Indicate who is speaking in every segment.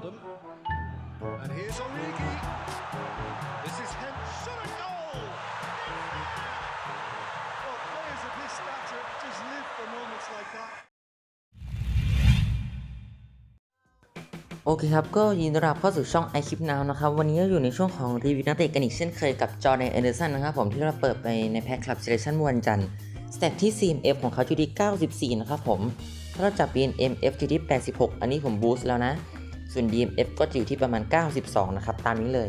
Speaker 1: Wijnaldum. And here's Origi. This is him. Shot a goal! Well, players of this stature just live for moments like that.
Speaker 2: โอเคครับ ก็ยินดีต้อนรับเข้าสู่ช่องไอคลิ p Now นะครับ วันนี้ก็อยู่ในช่วงของรีวิวนักเตะกันอีกเช่นเคยกับจอร์แดนเอเดอร์สันนะครับผมที่เราเปิดไปในแพ็คคลับเซเลชั่นวันจันทร์สเต็ปที่ CMF ของเขาอยู่ที่ 94 นะครับผมถ้าเราจับ BNMF อยู่ที่ 86 อันนี้ผมบูสต์แล้วนะ ส่วน DMF ก็จะอยู่ที่ประมาณ 92 นะครับ ตามนี้เลย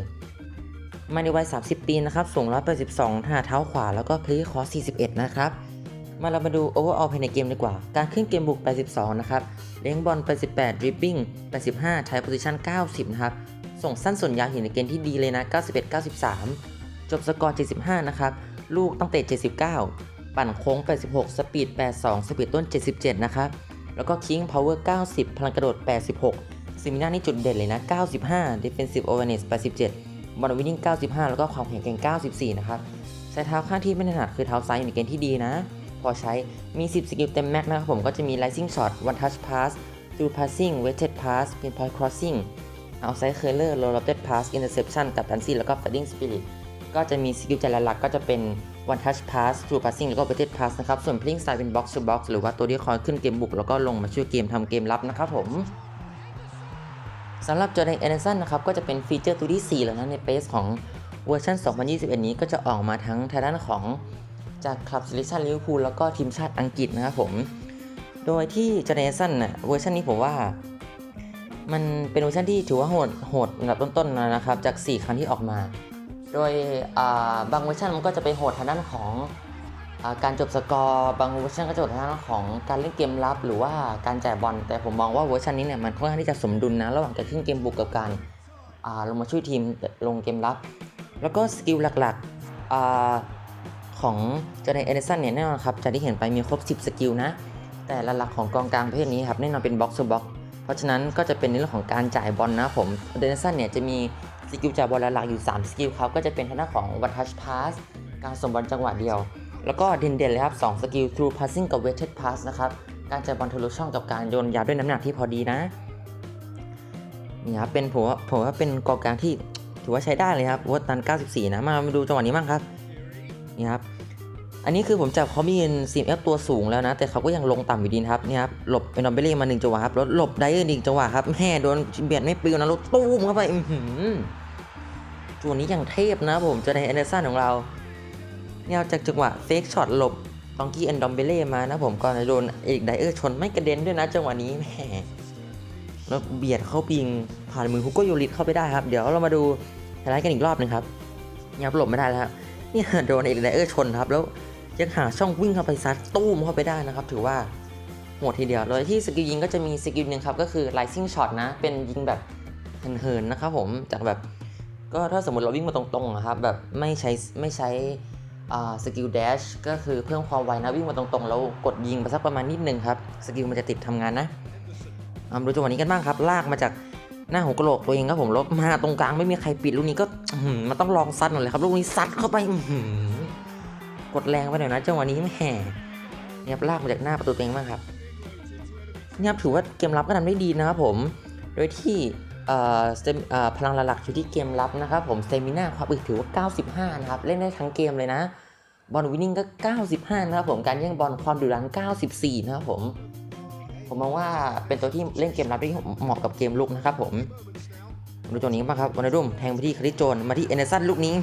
Speaker 2: มาในวัย 30 ปีนะครับ สูง 182 ท่าเท้าขวา แล้วก็คลีคอส41 นะครับ มาเรามาดู overall ภายในเกมดีกว่า การขึ้นเกมบุก 82 นะครับ เลี้ยงบอล 88ดริบบิ้ง 85ใช้โพซิชัน90 นะครับ ส่งสั้นส่วนยาวเห็นในเกมที่ดีเลยนะ 91 93 จบสกอร์ 75 นะครับ ลูกตั้งเตะ 79 ปั่นโค้ง 86 สปีด 82 สปีดต้น 77 นะครับ แล้วก็คิงพาวเวอร์ 90 พลังกระโดด 86 ซิมิน่านี่จุดเด่นเลยนะ 95 defensive awareness 87 บอลวินนิ่ง95 แล้วก็ความแข็งแกร่ง 94 นะครับ ใช้เท้าข้างที่ไม่ถนัดคือเท้าซ้ายอยู่ในเกณฑ์ที่ดีนะ พอใช้มี 10 สกิลเต็มแม็กนะครับผมก็จะมี Rising Shot One Touch Pass Through Passing Weighted Pass Pinpoint Crossing Outside Curler Low Loaded Pass Interception กับ Tansy แล้วก็ Fighting Spirit ก็จะมีสกิลแต่ละหลักก็จะเป็น One Touch Pass Through Passing แล้วก็ Weighted Pass นะครับ ส่วน Playing Style เป็น Box to Box หรือว่าตัวที่คอยขึ้นเกมบุก แล้วก็ลงมาช่วยเกมทำเกมรับนะครับผม สำหรับจอร์แดนเอเดนสันนะครับก็จะเป็นฟีเจอร์ตัวที่ 4 แล้วนะในเปสของเวอร์ชัน2021 นี้ก็จะออกมาทั้งทางด้านของจากคลับซิลิชันลิเวอร์พูลแล้วก็ทีมชาติอังกฤษนะครับผม โดยที่จอร์แดนเอเดนสันน่ะเวอร์ชันนี้ผมว่ามันเป็นเวอร์ชันที่ถือว่าโหดโหดอันดับต้นๆนะครับจาก 4 ครั้งที่ออกมา โดยบางเวอร์ชันมันก็จะไปโหดทางด้านของ การจบสกอร์บางเวอร์ชันก็จะโหดทางด้านของการเล่นเกมรับ หรือว่าการจ่ายบอลแต่ผมมองว่าเวอร์ชันนี้เนี่ยมันค่อนข้างที่จะสมดุลนะระหว่างการขึ้นเกมบุกกับการลงมาช่วยทีมลงเกมรับ แล้วก็สกิลหลักๆของจอร์แดนเอเดสันเนี่ยแน่นอนครับจากที่เห็นไปมีครบ 10 สกิลนะ แต่หลักๆของกองกลางประเภทนี้ครับแน่นอนเป็นบ็อกซ์บ็อกเพราะฉะนั้นก็จะเป็นในเรื่องของการจ่ายบอลนะผมเดนสันเนี่ยจะมีสกิลจ่ายบอลหลักๆอยู่ 3 สกิลครับก็จะเป็นทางด้านของ one touch pass การส่งบอลจังหวะเดียว แล้วก็เด่นๆเลยครับ2สกิล through passing กับ weighted pass นะครับ การจ่ายบอลทะลุช่องกับการโยนยาวด้วยน้ำหนักที่พอดีนะ นี่ครับ เป็นผมว่าผมว่าเป็นกองกลางที่ถือว่าใช้ได้เลยครับวัตตัน 94 นะ มาดูจังหวะนี้บ้างครับ นี่ครับ อันนี้คือผมจับเขามีเงิน CMF ตัวสูงแล้วนะ แต่เขาก็ยังลงต่ำอยู่ดีนะครับ นี่ครับ หลบเอนอมเบเล่มาหนึ่งจังหวะครับ แล้วหลบไดเออร์อีกจังหวะครับ แม่โดนเบียดไม่ปลิวนะแล้วตู้มเข้าไป อือหือตัวนี้อย่างเทพนะผมเจะในแอนเดอร์สันของเรา เนี่ยจากจังหวะเฟกช็อตหลบตองกี้แอนดอมเบเล่มานะผมก่อนจะโดนเอกไดเออร์ชนไม่กระเด็นด้วยนะจังหวะนี้แหมแล้วเบียดเข้าปิงผ่านมือฮุกโกโยริเข้าไปได้ครับ เดี๋ยวเรามาดูไฮไลท์กันอีกรอบหนึงครับเนี่ยครับหลบไม่ได้แล้วครับนี่โดนเอกไดเออร์ชนครับ แล้วยังหาช่องวิ่งเข้าไปซัดตู้มเข้าไปได้นะครับ ถือว่าโหดทีเดียวโดยที่สกิลยิงก็จะมีสกิลหนึ่งครับก็คือ rising shot นะ เป็นยิงแบบเหินๆนะครับผมจากแบบก็ถ้าสมมติเราวิ่งมาตรงๆนะครับแบบไม่ใช้ไม่ใช้ สกิล dash ก็คือเพิ่มความไวนะวิ่งมาตรงๆ แล้วกดยิงไปสักประมาณนิดนึงครับ สกิลมันจะติดทำงานนะมาดูจังหวะนี้กันบ้างครับ ลากมาจากหน้าหัวกระโหลกตัวเองครับผมแล้วมาตรงกลางไม่มีใครปิดลูกนี้ก็มันต้องลองซัดหน่อยเลยครับลูกนี้ซัดเข้าไปกดแรงไปหน่อยนะจังหวะนี้แหมเนี่ยลากมาจากหน้าประตูตัวเองมากครับเนี่ยถือว่าเกมรับก็ทำได้ดีนะครับผม โดยที่พลังหลักอยู่ที่เกมรับนะครับผมเตมิน่าความอึดถือว่า 95 นะครับ เล่นได้ทั้งเกมเลยนะ บอลวินนิ่งก็ 95 นะครับผม การแย่งบอลความดุดัน 94 นะครับผม ผมมองว่าเป็นตัวที่เล่นเกมรับได้เหมาะกับเกมลุกนะครับผมดูตัวนี้บ้างครับวันนรุ่มแทงไปที่คาริโจนมาที่เอเนสันลูกนี้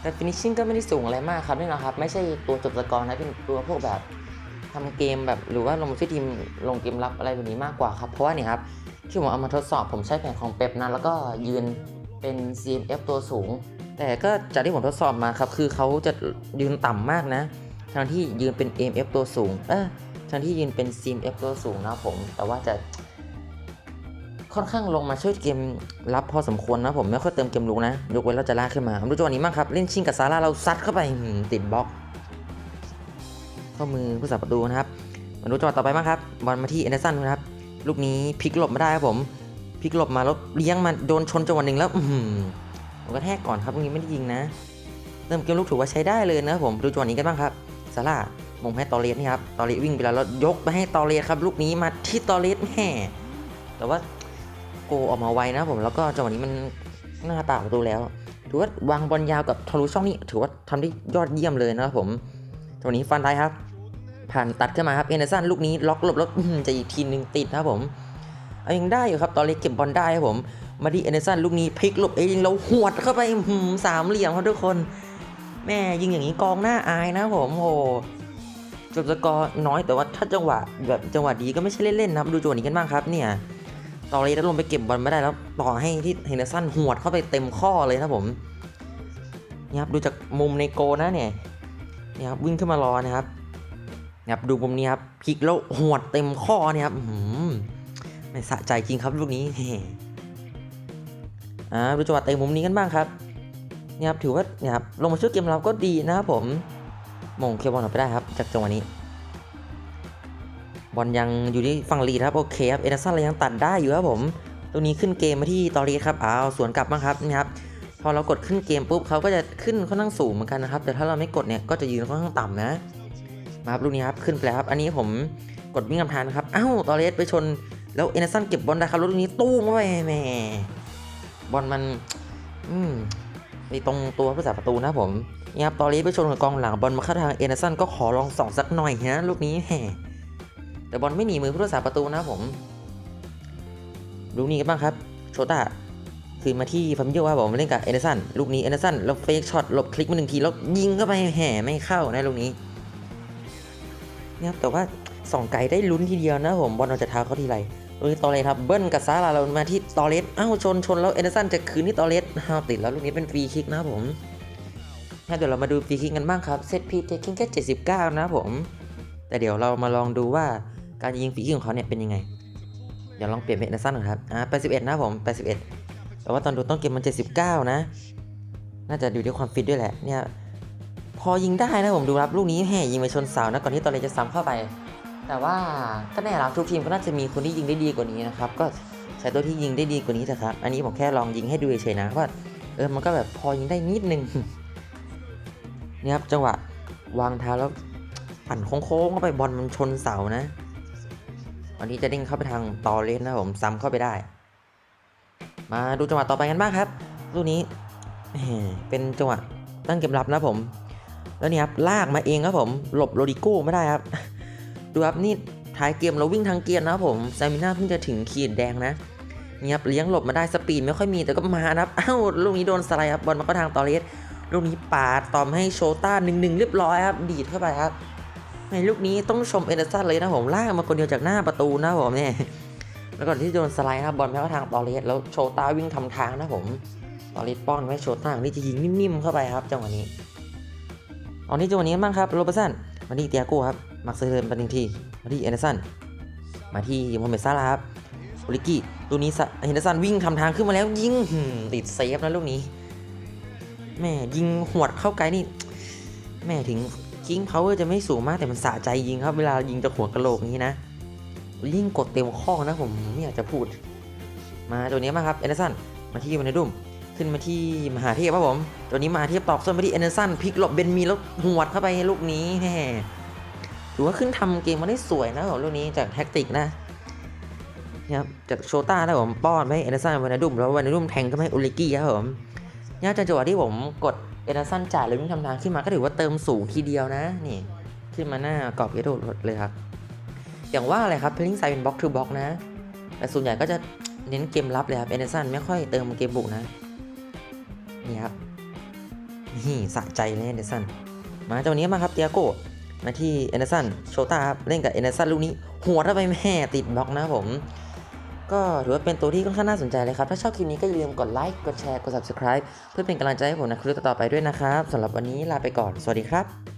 Speaker 2: แต่ finishing ก็ไม่ได้สูงอะไรมากครับนี่นะครับ ไม่ใช่ตัวจบสกอร์นะ เป็นตัวพวกแบบทำเกมแบบหรือว่าลงช่วยทีมลงเกมรับอะไรแบบนี้มากกว่าครับ เพราะว่านี่ครับที่ผมเอามาทดสอบผมใช้แผนของเป๊ปนะแล้วก็ยืนเป็น CMF ตัวสูง แต่ก็จากที่ผมทดสอบมาครับ คือเขาจะยืนต่ำมากนะทั้งที่ยืนเป็น AMF ตัวสูง เออทั้งที่ยืนเป็น CMF ตัวสูงนะผม แต่ว่าจะค่อนข้างลงมาช่วยเกมรับพอสมควรนะผมไม่ค่อยเติมเกมลุกนะ ยกเว้นเราจะลากขึ้นมาดูจังหวะนี้มากครับ เล่นชิงกับซาร่าเราซัดเข้าไปติดบล็อกเข้ามือผู้สาประตูนะครับมาดูจังหวะต่อไปมากครับบอลมาที่เอเดสันนะครับ ลูกนี้พลิกหลบไม่ได้ครับผมพลิกหลบมาแล้วเลี้ยงมาโดนชนจังหวะหนึ่งแล้ว อื ผมกระแทกก่อนครับลูกนี้ไม่ได้ยิงนะ เริ่มเกมลุกถือว่าใช้ได้เลยนะผมดูจังหวะนี้กันบ้างครับซาร่ามงให้ตอเรสนี่ครับตอเรสวิ่งไปแล้วแล้วยกไปให้ตอเรสครับลูกนี้มาที่ตอเรสแหมแต่ว่าโกออกมาไวนะผมแล้วก็จังหวะนี้มันหน้าตาประตูแล้วถือว่าวางบอลยาวกับทะลุช่องนี้ถือว่าทำได้ยอดเยี่ยมเลยนะครับผมจังหวะนี้ฟันได้ครับ ผ่านตัดขึ้นมาครับเอเนอร์สันลูกนี้ล็อกหลบแล้วจะอีกทีหนึงติดนะครับผมเอายังได้อยู่ครับตอเล็กเก็บบอลได้ครับผม มาดีเอเนสันลูกนี้พลิกหลบเองแล้วหวดเข้าไปสามเหลี่ยมครับทุกคน แม่ยิงอย่างนี้กองหน้าอายนะผมโอ้จบสกอร์น้อยแต่ว่าถ้าจังหวะแบบจังหวะดีก็ไม่ใช่เล่นๆนะครับดูจังหวะนี้กันบ้างครับเนี่ยตอเล็กลงไปเก็บบอลไม่ได้แล้วต่อให้ที่เฮเนสันหวดเข้าไปเต็มข้อเลยนะผมนี่ครับดูจากมุมในโกนะเนี่ยนี่ครับวิ่งขึ้นมารอนะครับนี่ครับดูมุมนี้ครับพลิกแล้วหวดเต็มข้อเนี่ยครับหือไม่สะใจจริงครับลูกนี้ อ่าดูจังหวะเตะมุมนี้กันบ้างครับเนี่ยครับถือว่าเนี่ยครับลงมาช่วยเกมเราก็ดีนะครับผมมงเคลียร์บอลออกไปได้ครับ จากจังหวะนี้ บอลยังอยู่ที่ฝั่งลีครับโอเคครับเอเดอร์สันเรายังตัดได้อยู่ครับผมตรงนี้ขึ้นเกมมาที่ตอรีครับอ้าวสวนกลับบ้างครับนี่ครับพอเรากดขึ้นเกมปุ๊บเขาก็จะขึ้นค่อนข้างสูงเหมือนกันนะครับ แต่ถ้าเราไม่กดเนี่ยก็จะยืนค่อนข้างต่ำนะมาครับลูกนี้ครับขึ้นไปแล้วครับ อันนี้ผมกดวิ่งกำทานครับอ้าวตอเลสไปชนแล้วเอเนสันเก็บบอลได้ครับลูกนี้ตู้มาไปแม่ บอลมัน อืมไปตรงตัวผู้สาประตูนะผมนี่ครับตอเลสไปชนกับกองหลังบอลมาเข้าทางเอเนสันก็ขอลองส่องสักหน่อยนะลูกนี้แหมแต่บอลไม่หนีมือผู้รักษาประตูนะผมลูกนี้กันบ้างครับ โชต้าคือมาที่ฟามิโยครับผมเล่นกับเอเดอร์สันลูกนี้เอเดอร์สันแล้วเฟกช็อตหลบคลิกมาหนึ่งทีแล้วยิงเข้าไปแห่ไม่เข้านะลูกนี้เนี่ยครับแต่ว่าส่องไกลได้ลุ้นทีเดียวนะผมบอลเราจะเท้าเขาทีไร ลูกนี้ตอเลสครับเบิ้ลกับซาลาเรามาที่ตอเลสอ้าวชนชนแล้วเอเดสันจะคืนที่ตอเลสอ้าวติดแล้วลูกนี้เป็นฟรีคิกนะครับผมเดี๋ยวเรามาดูฟรีคิกกันบ้างครับเซตพีเทคิงแค่79 นะผม แต่เดี๋ยวเรามาลองดูว่าการยิงฟรีคิกของเขาเนี่ยเป็นยังไง เดี๋ยวลองเปลี่ยนเป็นเอเดสันก่อนครับอ่า81 นะผม81แต่ว่าตอนดูต้นเกมมัน 79 นะ น่าจะอยู่ที่ความฟิตด้วยแหละเนี่ยพอยิงได้นะผมดูรับลูกนี้แห่ยิงไปชนเสานะก่อนที่ตอเลจะซ้ำเข้าไป แต่ว่าก็แน่ละทุกทีมก็น่าจะมีคนที่ยิงได้ดีกว่านี้นะครับ ก็ใช้ตัวที่ยิงได้ดีกว่านี้เถอะครับ อันนี้ผมแค่ลองยิงให้ดูเฉยๆนะว่าเออมันก็แบบพอยิงได้นิดนึงนี่ครับจังหวะวางเท้าแล้วปั่นโค้งๆเข้าไปบอลมันชนเสานะวันนี้จะเด้งเข้าไปทางตอเลสนะผมซ้ำเข้าไปได้ มาดูจังหวะต่อไปกันบ้างครับลูกนี้เป็นจังหวะตั้งเกมรับนะผม แล้วนี่ครับลากมาเองครับผม หลบโรดิโก้ไม่ได้ครับ ดูครับนี่ท้ายเกมเราวิ่งทางเกียร์นะครับผมซามิน่าเพิ่งจะถึงขีดแดงนะนี่ครับเลี้ยงหลบมาได้สปีดไม่ค่อยมีแต่ก็มานะครับอ้าวลูกนี้โดนสไลด์ครับบอลมาเข้าทางตอเลสลูกนี้ปาดตอมให้โชต้าหนึ่งหนึ่งเรียบร้อยครับดีดเข้าไปครับในลูกนี้ต้องชมเอเดอร์สันเลยนะผมลากมาคนเดียวจากหน้าประตูนะผมเนี่ยแล้วก่อนที่โดนสไลด์ครับบอลไปเข้าทางตอเลสแล้วโชต้าวิ่งทำทางนะผมตอเลสป้อนไว้โชต้านี่จะยิงนิ่มๆเข้าไปครับจังหวะนี้ตอนนี้จังหวะนี้บ้างครับโรเบร์ตสันมาที่เตียโก้ครับ มักเซเรนไปหนึ่งทีมาที่เอเดสัน มาที่โมเมดซาลาครับโอลิกี้ลูกนี้เฮนเดสันวิ่งทำทางขึ้นมาแล้วยิงติดเซฟนะลูกนี้ แม่ยิงหวดเข้าไกลนี่ แม่ถึงคิงพาวเวอร์จะไม่สูงมากแต่มันสะใจยิงครับ เวลายิงจากหัวกะโหลกอย่างนี้นะ ยิ่งกดเต็มข้อนะผมไม่อยากจะพูด มาตัวนี้มาครับเอเดสัน มาที่วันเดดุมขึ้นมาที่มหาเทพครับผม ตัวนี้มหาเทพตอกส้นไปที่เอเดสันพลิกหลบเบนมีแล้วหวดเข้าไปลูกนี้แหม ถือว่าขึ้นทำเกมมาได้สวยนะผมลูกนี้จากแท็กติกนะนี่ครับจากโชต้านะผมป้อนไปให้เอเดสันวันดุมแล้ววันดุมแทงก็ให้อุลิกี้ครับผมเนี่ยจากจังหวะที่ผมกดเอเดสันจ่ายแล้ววิ่งทำทางขึ้นมาก็ถือว่าเติมสูงทีเดียวนะนี่ขึ้นมาหน้ากรอบเยโดเลยครับ อย่างว่าอะไรครับเพลงไซเป็นบล็อกทูบล็อกนะ แต่ส่วนใหญ่ก็จะเน้นเกมรับเลยครับเอเดสันไม่ค่อยเติมเกมบุกนะนี่ครับนี่สะใจเลยเอเดสันมาจากวันนี้มาครับเตียโก้ มาที่เอเนสันโชต้าครับเล่นกับเอเนสันลูกนี้ หัวเข้าไปแม่ติดบล็อกนะผม ก็ถือว่าเป็นตัวที่ค่อนข้างน่าสนใจเลยครับ ถ้าชอบคลิปนี้ก็อย่าลืมกดไลค์กดแชร์กด subscribe เพื่อเป็นกำลังใจให้ผมในคลิปต่อไปด้วยนะครับสำหรับวันนี้ลาไปก่อนสวัสดีครับ